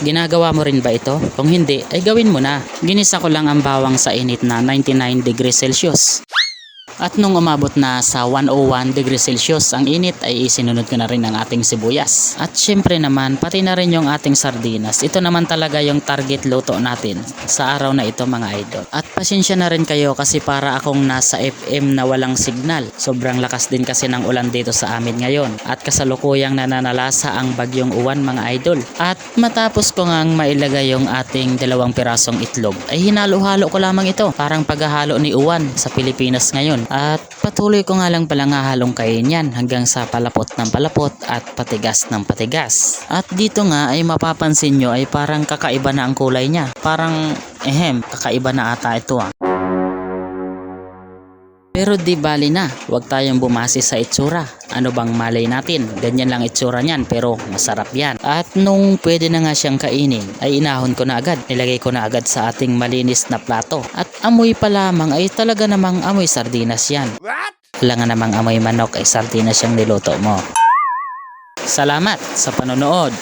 Ginagawa mo rin ba ito? Kung hindi, ay gawin mo na. Ginisa ko lang ang bawang sa init na 99 degrees Celsius. At nung umabot na sa 101 degrees Celsius ang init ay isinunod ko na rin ang ating sibuyas. At syempre naman pati na rin yung ating sardinas. Ito naman talaga yung target luto natin sa araw na ito mga idol. At pasensya na rin kayo kasi para akong nasa FM na walang signal. Sobrang lakas din kasi ng ulan dito sa amin ngayon. At kasalukuyang nananalasa ang bagyong uwan mga idol. At matapos ko ngang mailagay yung ating dalawang pirasong itlog ay hinalo-halo ko lamang ito. Parang paghahalo ni uwan sa Pilipinas ngayon. At patuloy ko nga lang pala nga halong kain yan hanggang sa palapot ng palapot at patigas ng patigas. At dito nga ay mapapansin nyo ay parang kakaiba na ang kulay niya. Parang ehem, kakaiba na ata ito ah. Pero di bali na, huwag tayong bumase sa itsura. Ano bang malay natin? Ganyan lang itsura niyan pero masarap yan. At nung pwede na nga siyang kainin, ay inahon ko na agad. Nilagay ko na agad sa ating malinis na plato. At amoy pa lamang ay talaga namang amoy sardinas yan. Wala nga namang amoy manok ay sardinas yung niluto mo. Salamat sa panonood.